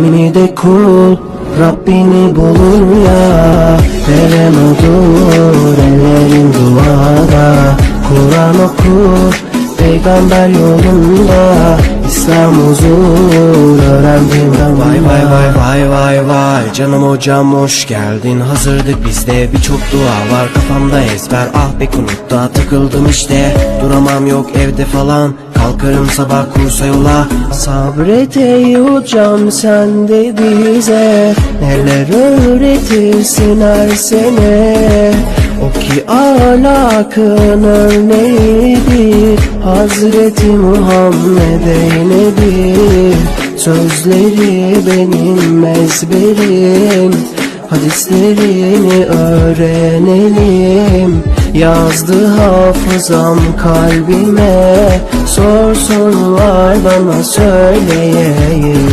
Camide kul Rabbini bulur ya. Veren odur ellerin duada. Kur'an okur Peygamber yolunda. İslam huzur öğrendim ben Vay vay vay vay vay vay. Canım hocam hoş geldin. Hazırdık bizde. Birçok dua var Kafamda ezber. Ah be kunutta Takıldım işte. Duramam yok evde falan Kalkarım sabah kursa yola. Sabret ey hocam sen de bize. Neler öğretirsin her sene? O ki ahlakın örneğidir. Hazreti Muhammed'e nedir? Sözleri benim ezberim. Hadislerini öğrenelim Yazdı hafızam kalbime. Sorsunlar bana söyleyeyim